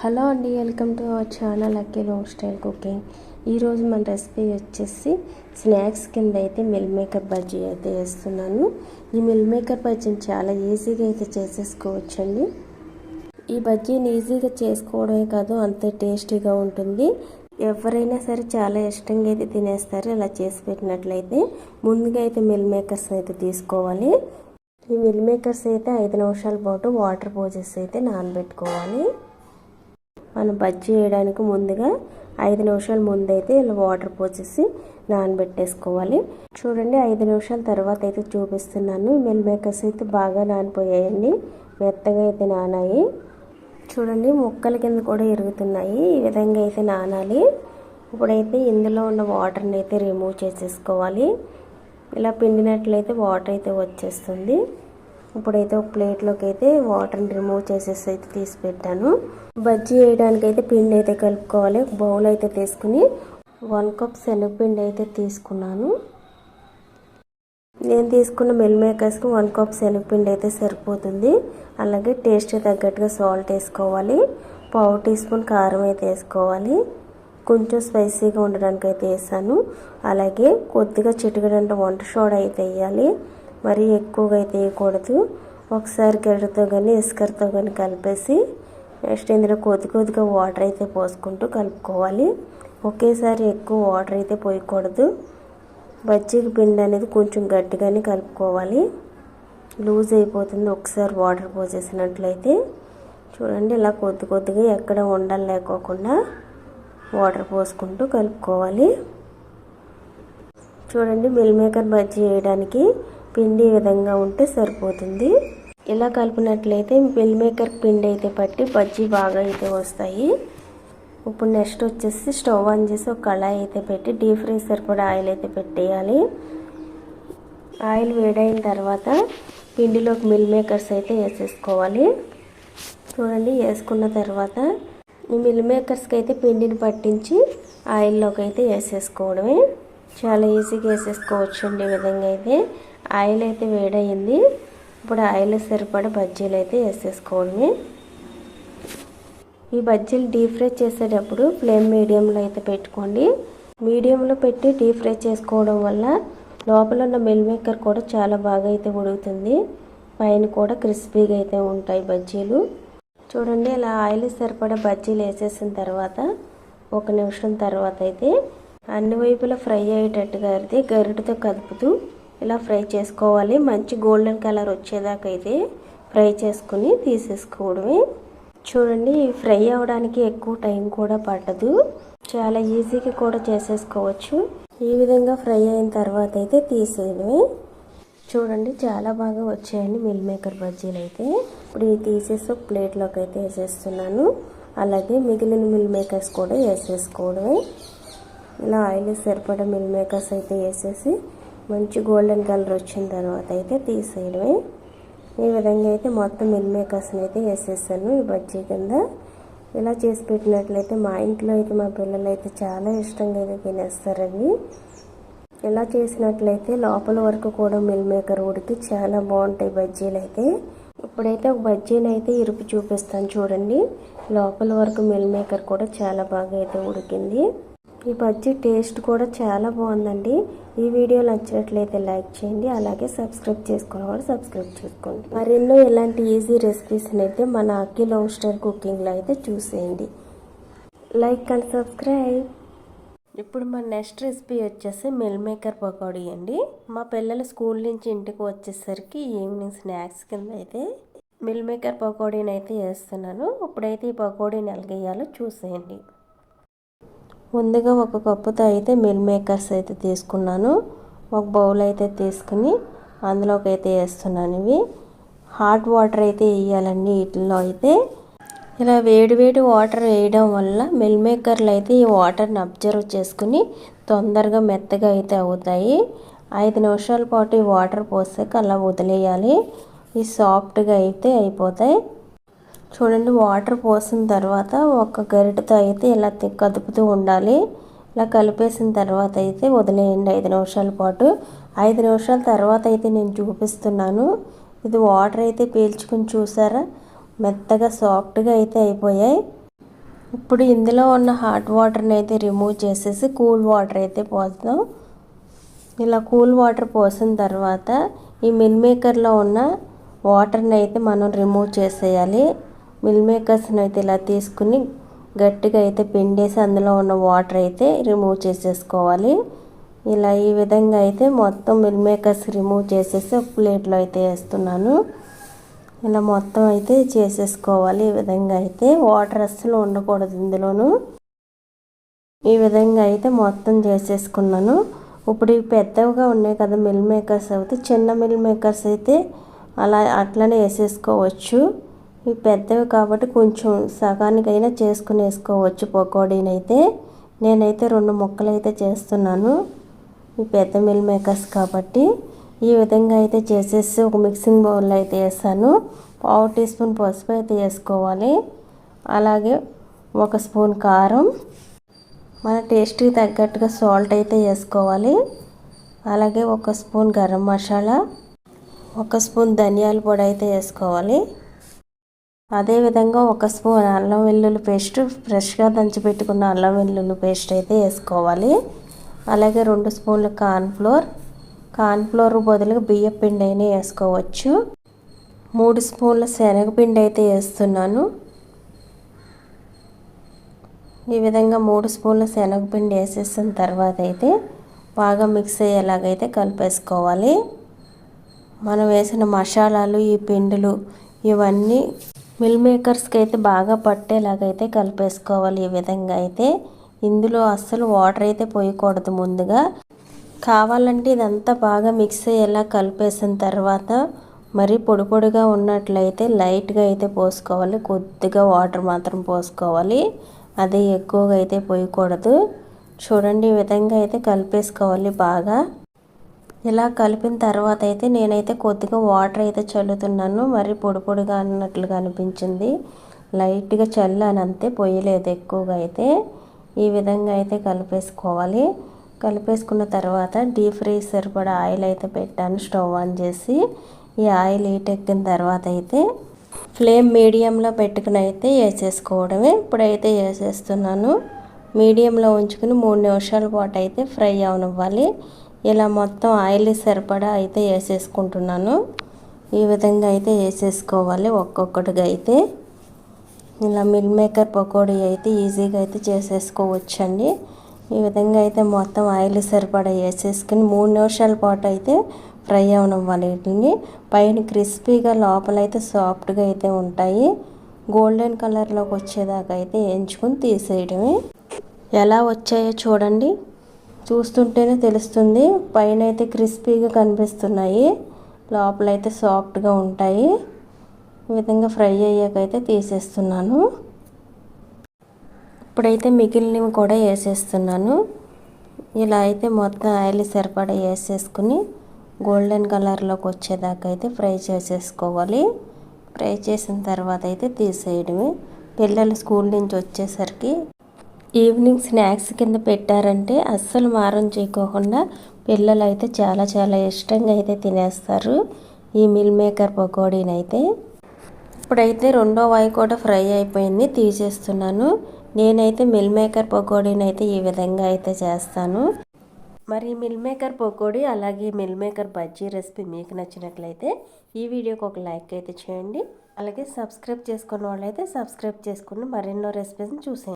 Hello అండి welcome to our channel అక్కే long style cooking. ఈరోజు మన రెసిపీ వచ్చేసి స్నాక్స్ కింద అయితే మిల్ మేకర్ బజ్జీ అయితే వేస్తున్నాను. ఈ మిల్ మేకర్ బజ్జీని చాలా ఈజీగా అయితే చేసేసుకోవచ్చండి. ఈ బజ్జీని ఈజీగా చేసుకోవడమే కాదు అంతే టేస్టీగా ఉంటుంది. ఎవరైనా సరే చాలా ఇష్టంగా అయితే తినేస్తారు. ఇలా చేసి పెట్టినట్లయితే ముందుగా అయితే మిల్ మేకర్స్ అయితే తీసుకోవాలి. ఈ మిల్ మేకర్స్ అయితే ఐదు నిమిషాల పాటు వాటర్ పోసేసి అయితే నానబెట్టుకోవాలి. మనం బజ్జీ వేయడానికి ముందుగా ఐదు నిమిషాల ముందైతే ఇలా వాటర్ పోసేసి నానబెట్టేసుకోవాలి. చూడండి ఐదు నిమిషాల తర్వాత అయితే చూపిస్తున్నాను. మిల్ మేకర్స్ అయితే బాగా నానిపోయాయండి. మెత్తగా అయితే నానాయి. చూడండి ముక్కల కింద కూడా ఇరుగుతున్నాయి. ఈ విధంగా అయితే నానాలి. ఇప్పుడైతే ఇందులో ఉన్న వాటర్ని అయితే రిమూవ్ చేసేసుకోవాలి. ఇలా పిండినట్లయితే వాటర్ అయితే వచ్చేస్తుంది. ఇప్పుడైతే ఒక ప్లేట్లోకి అయితే వాటర్ని రిమూవ్ చేసేసి అయితే తీసి పెట్టాను. బజ్జీ వేయడానికి అయితే పిండి అయితే కలుపుకోవాలి. బౌల్ అయితే తీసుకుని వన్ కప్ శనగపిండి అయితే తీసుకున్నాను. నేను తీసుకున్న మిల్ మేకర్స్కి వన్ కప్ శనగపిండి అయితే సరిపోతుంది. అలాగే టేస్ట్ తగ్గట్టుగా సాల్ట్ వేసుకోవాలి. పావు టీ స్పూన్ కారం అయితే వేసుకోవాలి. కొంచెం స్పైసీగా ఉండడానికి అయితే వేసాను. అలాగే కొద్దిగా చిటికడంటే వంట సోడా అయితే వేయాలి. మరీ ఎక్కువగా అయితే వేయకూడదు. ఒకసారి గడ్డతో కానీ ఇసుకరితో కానీ కలిపేసి నెక్స్ట్ ఇందులో కొద్ది కొద్దిగా వాటర్ అయితే పోసుకుంటూ కలుపుకోవాలి. ఒకేసారి ఎక్కువ వాటర్ అయితే పోయకూడదు. బజ్జీకి పిండి అనేది కొంచెం గట్టిగానే కలుపుకోవాలి. లూజ్ అయిపోతుంది ఒకసారి వాటర్ పోసేసినట్లయితే. చూడండి ఇలా కొద్ది కొద్దిగా ఎక్కడ ఉండాలి లేకోకుండా వాటర్ పోసుకుంటూ కలుపుకోవాలి. చూడండి మిల్ మేకర్ బజ్జీ వేయడానికి పిండి ఈ విధంగా ఉంటే సరిపోతుంది. ఇలా కలిపినట్లయితే మిల్ మేకర్ పిండి అయితే పట్టి బజ్జీ బాగా అయితే వస్తాయి. ఇప్పుడు నెక్స్ట్ వచ్చేసి స్టవ్ ఆన్ చేసి ఒక కళాయి అయితే పెట్టి డీప్ ఫ్రై సరిపడా ఆయిల్ అయితే పెట్టేయాలి. ఆయిల్ వేడైన తర్వాత పిండిలోకి మిల్ మేకర్స్ అయితే వేసేసుకోవాలి. చూడండి వేసుకున్న తర్వాత ఈ మిల్ మేకర్స్కి అయితే పిండిని పట్టించి ఆయిల్లోకి అయితే వేసేసుకోవడమే. చాలా ఈజీగా వేసేసుకోవచ్చు అండి ఈ విధంగా అయితే. ఆయిల్ అయితే వేడయింది. ఇప్పుడు ఆయిల్ సరిపడా బజ్జీలు అయితే వేసేసుకోవడమే ఈ బజ్జీలు డీప్ ఫ్రై చేసేటప్పుడు ఫ్లేమ్ మీడియంలో అయితే పెట్టుకోండి. మీడియంలో పెట్టి డీప్ ఫ్రై చేసుకోవడం వల్ల లోపల ఉన్న మిల్ మేకర్ కూడా చాలా బాగా అయితే ఉడుకుతుంది. పైన కూడా క్రిస్పీగా అయితే ఉంటాయి బజ్జీలు. చూడండి ఇలా ఆయిల్ సరిపడా బజ్జీలు వేసేసిన తర్వాత ఒక నిమిషం తర్వాత అయితే అన్ని వైపులా ఫ్రై అయ్యేటట్టుగా అయితే గరిటతో కదుపుతూ ఇలా ఫ్రై చేసుకోవాలి. మంచి గోల్డెన్ కలర్ వచ్చేదాకా అయితే ఫ్రై చేసుకుని తీసేసుకోవడమే. చూడండి ఫ్రై అవ్వడానికి ఎక్కువ టైం కూడా పట్టదు చాలా ఈజీగా కూడా చేసేసుకోవచ్చు. ఈ విధంగా ఫ్రై అయిన తర్వాత అయితే తీసేయడమే. చూడండి చాలా బాగా వచ్చాయండి మిల్ మేకర్ బజ్జీలు అయితే. ఇప్పుడు ఇవి తీసేసి ఒక ప్లేట్లోకి అయితే వేసేస్తున్నాను. అలాగే మిగిలిన మిల్ మేకర్స్ కూడా వేసేసుకోవడమే. ఇలా ఆయిల్ సరిపడా మిల్ మేకర్స్ అయితే వేసేసి మంచి గోల్డెన్ కలర్ వచ్చిన తర్వాత అయితే తీసేయడమే. ఈ విధంగా అయితే మొత్తం మిల్ మేకర్స్ని అయితే వేసేసాను ఈ బజ్జీ కింద. ఇలా చేసి పెట్టినట్లయితే మా ఇంట్లో అయితే మా పిల్లలు అయితే చాలా ఇష్టంగా అయితే తినేస్తారండి ఇలా చేసినట్లయితే లోపల వరకు కూడా మిల్ మేకర్ ఉడికి చాలా బాగుంటాయి బజ్జీలు అయితే. ఇప్పుడైతే ఒక బజ్జీని అయితే ఇరుపు చూపిస్తాను చూడండి. లోపల వరకు మిల్ మేకర్ కూడా చాలా బాగా అయితే ఉడికింది. ఈ బజ్జీ టేస్ట్ కూడా చాలా బాగుందండి. ఈ వీడియో నచ్చినట్లయితే లైక్ చేయండి అలాగే సబ్స్క్రైబ్ చేసుకున్న వాళ్ళు సబ్స్క్రైబ్ చేసుకోండి. మరెన్నో ఇలాంటి ఈజీ రెసిపీస్ని అయితే మన అక్కి లవ్ స్టార్ కుకింగ్లో అయితే చూసేయండి. లైక్ అండ్ సబ్స్క్రైబ్ ఇప్పుడు మన నెక్స్ట్ రెసిపీ వచ్చేసి మిల్ మేకర్ పకోడీ అండి. మా పిల్లలు స్కూల్ నుంచి ఇంటికి వచ్చేసరికి ఈవినింగ్ స్నాక్స్ కింద అయితే మిల్ మేకర్ పకోడీని అయితే వేస్తున్నాను. ఇప్పుడైతే ఈ పకోడీని ఎలాగేయాలో చూసేయండి. ముందుగా ఒక కప్పుతో అయితే మిల్ మేకర్స్ అయితే తీసుకున్నాను. ఒక బౌల్ అయితే తీసుకుని అందులోకి అయితే వేస్తున్నాను ఇవి. హాట్ వాటర్ అయితే వేయాలండి వీటిల్లో అయితే. ఇలా వేడి వేడి వాటర్ వేయడం వల్ల మిల్ మేకర్లు అయితే ఈ వాటర్ని అబ్జర్వ్ చేసుకుని తొందరగా మెత్తగా అయితే అవుతాయి. ఐదు నిమిషాల పాటు ఈ వాటర్ పోసాక అలా వదిలేయాలి. ఈ సాఫ్ట్గా అయితే అయిపోతాయి. చూడండి వాటర్ పోసిన తర్వాత ఒక గరిటతో అయితే ఇలా కదుపుతూ ఉండాలి. ఇలా కలిపేసిన తర్వాత అయితే వదిలేయండి ఐదు నిమిషాల పాటు. ఐదు నిమిషాల తర్వాత అయితే నేను చూపిస్తున్నాను. ఇది వాటర్ అయితే పీల్చుకుని చూసారా? మెత్తగా సాఫ్ట్గా అయితే అయిపోయాయి. ఇప్పుడు ఇందులో ఉన్న హాట్ వాటర్ని అయితే రిమూవ్ చేసేసి కూల్ వాటర్ అయితే పోస్తాం ఇలా కూల్ వాటర్ పోసిన తర్వాత ఈ మిల్ మేకర్లో ఉన్న వాటర్ని అయితే మనం రిమూవ్ చేసేయాలి. మిల్ మేకర్స్ని అయితే ఇలా తీసుకుని గట్టిగా అయితే పిండేసి అందులో ఉన్న వాటర్ అయితే రిమూవ్ చేసేసుకోవాలి. ఇలా ఈ విధంగా అయితే మొత్తం మిల్ మేకర్స్ రిమూవ్ చేసేసి ఒక ప్లేట్లో అయితే వేస్తున్నాను. ఇలా మొత్తం అయితే చేసేసుకోవాలి ఈ విధంగా అయితే. వాటర్ అస్సలు ఉండకూడదు ఇందులోను. ఈ విధంగా అయితే మొత్తం చేసేసుకున్నాను. ఇప్పుడు ఇవి పెద్దవిగా ఉన్నాయి కదా మిల్ మేకర్స్ అయితే చిన్న మిల్ మేకర్స్ అయితే అలా అట్లనే వేసేసుకోవచ్చు. ఈ పెద్దవి కాబట్టి కొంచెం సగానికైనా చేసుకుని వేసుకోవచ్చు పకోడీనైతే. నేనైతే రెండు ముక్కలు అయితే చేస్తున్నాను. ఈ పెద్ద మిల్ మేకర్స్ కాబట్టి ఈ విధంగా అయితే చేసేసి ఒక మిక్సింగ్ బౌల్లో అయితే వేస్తాను పావు టీ స్పూన్ పసుపు అయితే వేసుకోవాలి. అలాగే ఒక స్పూన్ కారం. మన టేస్ట్కి తగ్గట్టుగా సాల్ట్ అయితే వేసుకోవాలి. అలాగే ఒక స్పూన్ గరం మసాలా ఒక స్పూన్ ధనియాల పొడి అయితే వేసుకోవాలి. అదేవిధంగా ఒక స్పూన్ అల్లం వెల్లుల్లి పేస్ట్ ఫ్రెష్గా దంచి పెట్టుకున్న అల్లం వెల్లుల్లి పేస్ట్ అయితే వేసుకోవాలి. అలాగే రెండు స్పూన్లు కార్న్ఫ్లోర్. కార్న్ఫ్లోర్ బదులుగా బియ్య పిండి అయినా వేసుకోవచ్చు. మూడు స్పూన్ల శనగపిండి అయితే వేస్తున్నాను. ఈ విధంగా మూడు స్పూన్ల శనగపిండి వేసేసిన తర్వాత అయితే బాగా మిక్స్ అయ్యేలాగైతే కలిపేసుకోవాలి. మనం వేసిన మసాలాలు ఈ పిండిలు ఇవన్నీ మిల్ మేకర్స్కి అయితే బాగా పట్టేలాగైతే కలిపేసుకోవాలి ఈ విధంగా అయితే. ఇందులో అస్సలు వాటర్ అయితే పోయకూడదు ముందుగా. కావాలంటే ఇదంతా బాగా మిక్స్ అయ్యేలా కలిపేసిన తర్వాత మరి పొడి పొడిగా ఉన్నట్లయితే లైట్గా అయితే పోసుకోవాలి. కొద్దిగా వాటర్ మాత్రం పోసుకోవాలి. అది ఎక్కువగా అయితే పోయకూడదు. చూడండి ఈ విధంగా అయితే కలిపేసుకోవాలి బాగా. ఇలా కలిపిన తర్వాత అయితే నేనైతే కొద్దిగా వాటర్ అయితే చల్లుతున్నాను. మరి పొడి పొడిగా అన్నట్లుగా అనిపించింది. లైట్గా చల్లాను అంతే పొయ్యలేదు ఎక్కువగా అయితే. ఈ విధంగా అయితే కలిపేసుకోవాలి. కలిపేసుకున్న తర్వాత డీప్ ఫ్రై సరిపడా ఆయిల్ అయితే పెట్టాను స్టవ్ ఆన్ చేసి. ఈ ఆయిల్ హీట్ ఎక్కిన తర్వాత అయితే ఫ్లేమ్ మీడియంలో పెట్టుకుని అయితే వేసేసుకోవడమే. ఇప్పుడైతే వేసేస్తున్నాను. మీడియంలో ఉంచుకుని మూడు నిమిషాల పాటు అయితే ఫ్రై అవనివ్వాలి. ఇలా మొత్తం ఆయిల్ సరిపడా అయితే వేసేసుకుంటున్నాను. ఈ విధంగా అయితే వేసేసుకోవాలి ఒక్కొక్కటిగా అయితే. ఇలా మిల్ మేకర్ పకోడీ అయితే ఈజీగా అయితే చేసేసుకోవచ్చండి. ఈ విధంగా అయితే మొత్తం ఆయిల్ సరిపడా వేసేసుకుని మూడు నిమిషాల పాటు అయితే ఫ్రై అవనివ్వాలి వీటిని. పైన క్రిస్పీగా లోపల అయితే సాఫ్ట్గా అయితే ఉంటాయి. గోల్డెన్ కలర్లోకి వచ్చేదాకా అయితే వేయించుకొని తీసేయడమే. ఎలా వచ్చాయో చూడండి. చూస్తుంటేనే తెలుస్తుంది. పైన అయితే క్రిస్పీగా కనిపిస్తున్నాయి. లోపల అయితే సాఫ్ట్గా ఉంటాయి. ఈ విధంగా ఫ్రై అయ్యాకైతే తీసేస్తున్నాను. ఇప్పుడైతే మిగిలినవి కూడా వేసేస్తున్నాను. ఇలా అయితే మొత్తం ఆయిల్ సరిపడా వేసేసుకుని గోల్డెన్ కలర్లోకి వచ్చేదాకా అయితే ఫ్రై చేసేసుకోవాలి. ఫ్రై చేసిన తర్వాత అయితే తీసేయడమే. పిల్లలు స్కూల్ నుంచి వచ్చేసరికి ఈవినింగ్ స్నాక్స్ కింద పెట్టారంటే అస్సలు మారం చేయకోకుండా పిల్లలు అయితే చాలా చాలా ఇష్టంగా అయితే తినేస్తారు. ఈ మిల్ మేకర్ పకోడీని అయితే ఇప్పుడైతే రెండో వాయి కూడా ఫ్రై అయిపోయింది తీసేస్తున్నాను. నేనైతే మిల్ మేకర్ పకోడీని అయితే ఈ విధంగా అయితే చేస్తాను. మరి మిల్ మేకర్ పకోడీ అలాగే మిల్ మేకర్ బజ్జీ రెసిపీ మీకు నచ్చినట్లయితే ఈ వీడియోకి ఒక లైక్ అయితే చేయండి. అలాగే సబ్స్క్రైబ్ చేసుకున్న వాళ్ళైతే సబ్స్క్రైబ్ చేసుకుని మరెన్నో రెసిపీస్ని చూసేయండి.